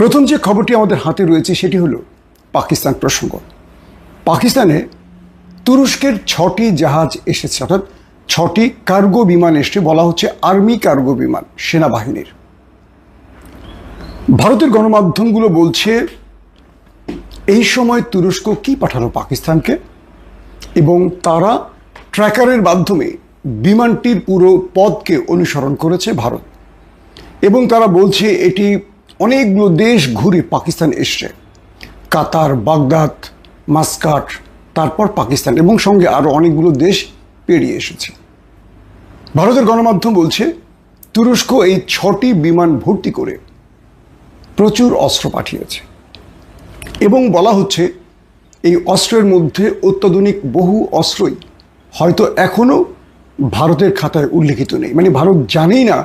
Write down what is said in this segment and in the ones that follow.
প্রথম যে খবরটি আমাদের হাতে রয়েছে সেটি হলো পাকিস্তান প্রসঙ্গ। পাকিস্তানে তুরস্কের ছটি জাহাজ এসেছে, অর্থাৎ ছটি কার্গো বিমান এসছে, বলা হচ্ছে আর্মি কার্গো বিমান সেনাবাহিনীর। ভারতের গণমাধ্যমগুলো বলছে, এই সময় তুরস্ক কি পাঠালো পাকিস্তানকে এবং তারা ট্র্যাকারের মাধ্যমে বিমানটির পুরো পদকে অনুসরণ করেছে ভারত। এবং তারা বলছে, এটি অনেকগুলো দেশ ঘুরে পাকিস্তান এসছে। কাতার, বাগদাদ, মাস্কাট, তারপর পাকিস্তান এবং সঙ্গে আরও অনেকগুলো দেশ পেরিয়ে এসেছে। ভারতের গণমাধ্যম বলছে, তুরস্ক এই ছটি বিমান ভর্তি করে প্রচুর অস্ত্র পাঠিয়েছে। এবং বলা হচ্ছে, এই অস্ত্রের মধ্যে অত্যাধুনিক বহু অস্ত্রই হয়তো এখনও ভারতের খাতায় উল্লেখিত নেই। মানে ভারত জানেই না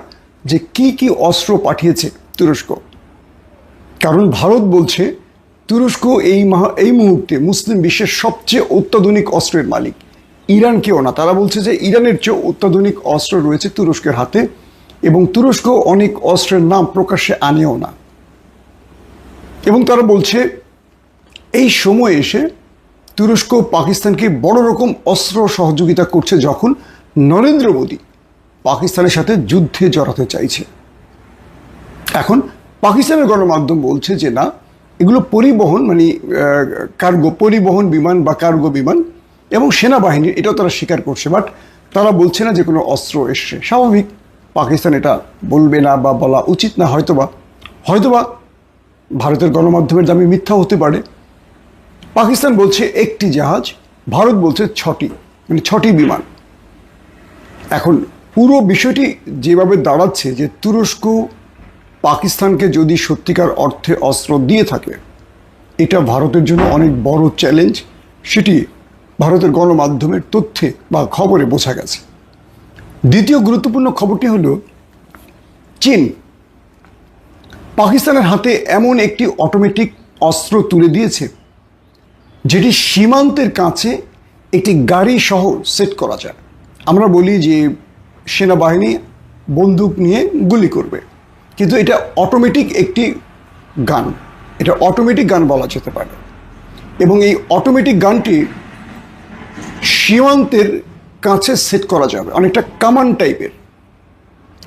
যে কি কি অস্ত্র পাঠিয়েছে তুরস্ক। কারণ ভারত বলছে, তুরস্ক এই এই মুহূর্তে মুসলিম বিশ্বের সবচেয়ে অত্যাধুনিক অস্ত্রের মালিক। ইরান কেউ না, তারা বলছে যে ইরানের চেয়ে অত্যাধুনিক অস্ত্র রয়েছে তুরস্কের হাতে এবং তুরস্ক অনেক অস্ত্রের নাম প্রকাশ্যে আনেও না। এবং তারা বলছে, এই সময়ে এসে তুরস্ক পাকিস্তানকে বড় রকম অস্ত্র সহযোগিতা করছে যখন নরেন্দ্র মোদী পাকিস্তানের সাথে যুদ্ধে জড়াতে চাইছে। এখন পাকিস্তানের গণমাধ্যম বলছে যে না, এগুলো পরিবহন মানে কার্গো পরিবহন বিমান বা কার্গো বিমান এবং সেনাবাহিনীর, এটাও তারা স্বীকার করছে। বাট তারা বলছে না যে কোনো অস্ত্র এসছে। স্বাভাবিক, পাকিস্তান এটা বলবে না বা বলা উচিত না, হয়তোবা। হয়তোবা ভারতের গণমাধ্যমের দামি মিথ্যা হতে পারে। পাকিস্তান বলছে একটি জাহাজ, ভারত বলছে ছটি মানে ছটি বিমান। এখন পুরো বিষয়টি যেভাবে দাঁড়াচ্ছে যে তুরস্ক পাকিস্তানকে যদি সত্যিকার অর্থে অস্ত্র দিয়ে থাকে, এটা ভারতের জন্য অনেক বড় চ্যালেঞ্জ। সেটি ভারতের গণমাধ্যমের তথ্যে বা খবরে বোঝা গেছে। দ্বিতীয় গুরুত্বপূর্ণ খবরটি হলো, চীন পাকিস্তানের হাতে এমন একটি অটোমেটিক অস্ত্র তুলে দিয়েছে, যেটি সীমান্তের কাছে একটি গাড়ি সহ সেট করা যায়। আমরা বলি যে সেনাবাহিনী বন্দুক নিয়ে গুলি করবে। কিন্তু এটা অটোমেটিক একটি গান। এটা অটোমেটিক গান বলা যেতে পারে। এবং এই অটোমেটিক গানটি সীমান্তের কাছে সেট করা যাবে, অনেকটা কামান টাইপের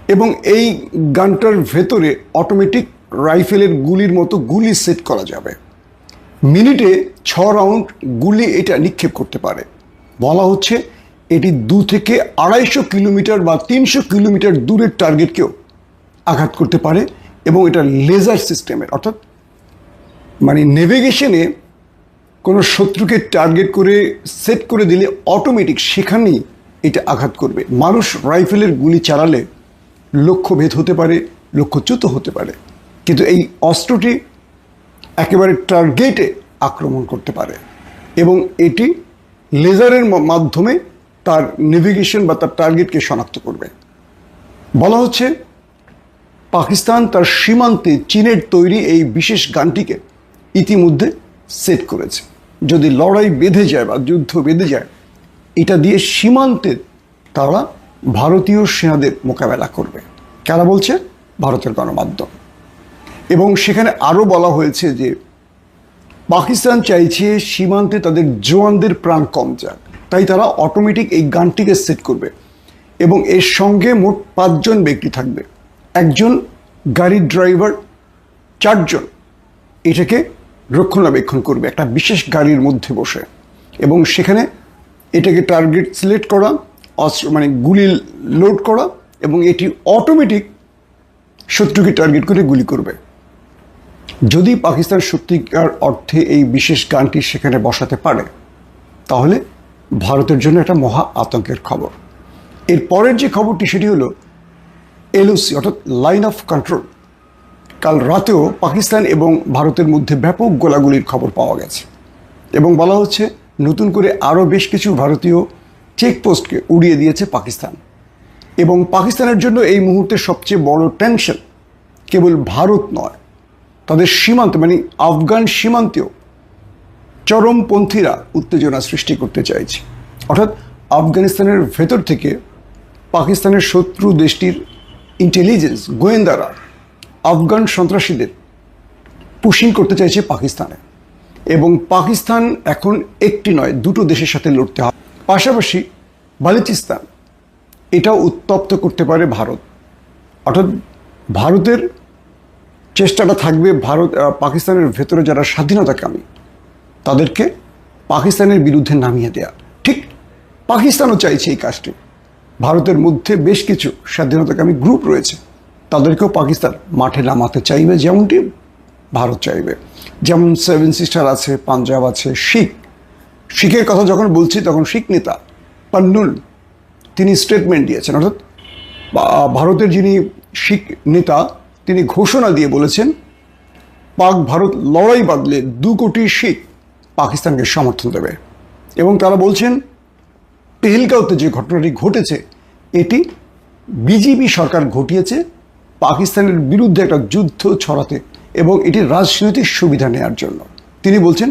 এবং এই গানটার ভেতরে অটোমেটিক রাইফেলের গুলির মতো গুলি সেট করা যাবে। মিনিটে ছ রাউন্ড গুলি এটা নিক্ষেপ করতে পারে। বলা হচ্ছে এটি দু থেকে আড়াইশো কিলোমিটার বা তিনশো কিলোমিটার দূরের টার্গেটকেও আঘাত করতে পারে এবং এটা লেজার সিস্টেমের অর্থাৎ মানে নেভিগেশনে কোনো শত্রুকে টার্গেট করে সেট করে দিলে অটোমেটিক সেখানেই এটা আঘাত করবে। মানুষ রাইফেলের গুলি চালালে লক্ষ্যভেদ হতে পারে, লক্ষ্যচ্যুত হতে পারে। কিন্তু এই অস্ত্রটি একেবারে টার্গেটে আক্রমণ করতে পারে এবং এটি লেজারের মাধ্যমে তার নেভিগেশন বা তার টার্গেটকে শনাক্ত করবে। বলা হচ্ছে পাকিস্তান তার সীমান্তে চীনের তৈরি এই বিশেষ গানটিকে ইতিমধ্যে সেট করেছে। যদি লড়াই বেঁধে যায় বা যুদ্ধ বেঁধে যায়, এটা দিয়ে সীমান্তে তারা ভারতীয় সেনাদের মোকাবেলা করবে। কারা বলছে? ভারতের গণমাধ্যম। এবং সেখানে আরও বলা হয়েছে যে, পাকিস্তান চাইছে সীমান্তে তাদের জওয়ানদের প্রাণ কম যাক। তাই তারা অটোমেটিক এই গানটিকে সেট করবে। এবং এর সঙ্গে মোট পাঁচজন ব্যক্তি থাকবে। একজন গাড়ির ড্রাইভার, চারজন এটাকে রক্ষণাবেক্ষণ করবে, একটা বিশেষ গাড়ির মধ্যে বসে। এবং সেখানে এটাকে টার্গেট সিলেক্ট করা, অস্ত্র মানে গুলি লোড করা এবং এটি অটোমেটিক শত্রুকে টার্গেট করে গুলি করবে। যদি পাকিস্তান সত্যিকার অর্থে এই বিশেষ গানটি সেখানে বসাতে পারে, তাহলে ভারতের জন্য একটা মহা আতঙ্কের খবর। এর পরের যে খবরটি, সেটি হলো এলওসি, অর্থাৎ লাইন অফ কন্ট্রোল কাল রাতেও পাকিস্তান এবং ভারতের মধ্যে ব্যাপক গোলাগুলির খবর পাওয়া গেছে। এবং বলা হচ্ছে, নতুন করে আরও বেশ কিছু ভারতীয় চেকপোস্টকে উড়িয়ে দিয়েছে পাকিস্তান। এবং পাকিস্তানের জন্য এই মুহূর্তে সবচেয়ে বড় টেনশন কেবল ভারত নয়, তাদের সীমান্ত মানে আফগান সীমান্তেও চরমপন্থীরা উত্তেজনা সৃষ্টি করতে চাইছে। অর্থাৎ আফগানিস্তানের ভেতর থেকে পাকিস্তানের শত্রু দেশটির ইন্টেলিজেন্স গোয়েন্দারা, আফগান সন্ত্রাসীদের পুশিং করতে চাইছে পাকিস্তানে। এবং পাকিস্তান এখন একটি নয়, দুটো দেশের সাথে লড়তে হবে। পাশাপাশি বালুচিস্তান, এটাও উত্তপ্ত করতে পারে ভারত। অর্থাৎ ভারতের চেষ্টাটা থাকবে ভারত পাকিস্তানের ভেতরে যারা স্বাধীনতাকামী, তাদেরকে পাকিস্তানের বিরুদ্ধে নামিয়ে দেয়া। ঠিক পাকিস্তানও চাইছে এই কাজটি। ভারতের মধ্যে বেশ কিছু স্বাধীনতাকামী গ্রুপ রয়েছে। তাদেরকেও পাকিস্তান মাঠে নামাতে চাইবে, যেমনটি ভারত চাইবে। যেমন সেভেন সিস্টার আছে পাঞ্জাব আছে শিখ শিখের কথা যখন বলছি, তখন শিখ নেতা পান্নুল তিনি স্টেটমেন্ট দিয়েছেন। অর্থাৎ ভারতের যিনি শিখ নেতা, তিনি ঘোষণা দিয়ে বলেছেন, পাক ভারত লড়াই বাদলে দু কোটি শিখ পাকিস্তানকে সমর্থন দেবে। এবং তারা বলছেন পেহেলগাঁওতে যে ঘটনাটি ঘটেছে, এটি বিজেপি সরকার ঘটিয়েছে পাকিস্তানের বিরুদ্ধে একটা যুদ্ধ ছড়াতে এবং এটি রাজনৈতিক সুবিধা নেয়ার জন্য। তিনি বলছেন,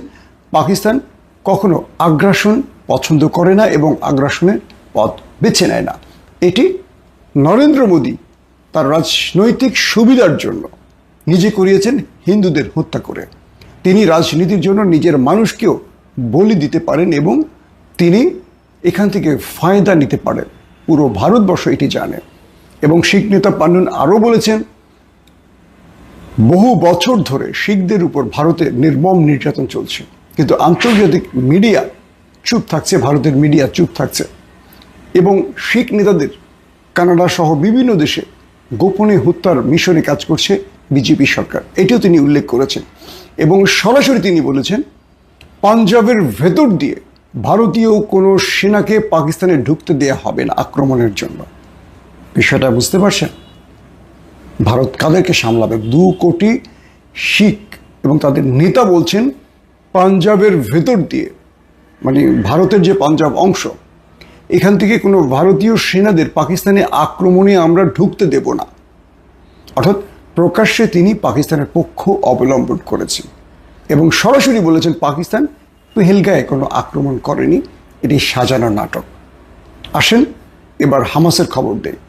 পাকিস্তান কখনো আগ্রাসন পছন্দ করে না এবং আগ্রাসনের পথ বেছে নেয় না। এটি নরেন্দ্র মোদী তার রাজনৈতিক সুবিধার জন্য নিজে করিয়েছেন, হিন্দুদের হত্যা করে। তিনি রাজনীতির জন্য নিজের মানুষকেও বলি দিতে পারেন এবং তিনি এখান থেকে ফায়দা নিতে পারে। পুরো ভারতবর্ষ এটি জানে। এবং শিখ নেতা পান্নুন আরও বলেছেন, বহু বছর ধরে শিখদের উপর ভারতে নির্মম নির্যাতন চলছে। কিন্তু আন্তর্জাতিক মিডিয়া চুপ থাকছে, ভারতের মিডিয়া চুপ থাকছে। এবং শিখ নেতাদের কানাডা সহ বিভিন্ন দেশে গোপনে হত্যার মিশনে কাজ করছে বিজেপি সরকার। এটিও তিনি উল্লেখ করেছেন। এবং সরাসরি তিনি বলেছেন, পাঞ্জাবের ভেতর দিয়ে ভারতীয় কোনো সেনাকে পাকিস্তানে ঢুকতে দেয়া হবে না আক্রমণের জন্য। বিষয়টা বুঝতে পারছেন? ভারত কাদেরকে সামলাবে? দু কোটি শিখ এবং তাদের নেতা বলছেন পাঞ্জাবের ভেতর দিয়ে মানে ভারতের যে পাঞ্জাব অংশ, এখান থেকে কোনো ভারতীয় সেনাদের পাকিস্তানে আক্রমণে আমরা ঢুকতে দেব না। অর্থাৎ প্রকাশ্যে তিনি পাকিস্তানের পক্ষ অবলম্বন করেছেন এবং সরাসরি বলেছেন পাকিস্তান পেহেলগায় কোনো আক্রমণ করেনি এটি সাজানো নাটক। আসেন এবার হামাসের খবর দেয়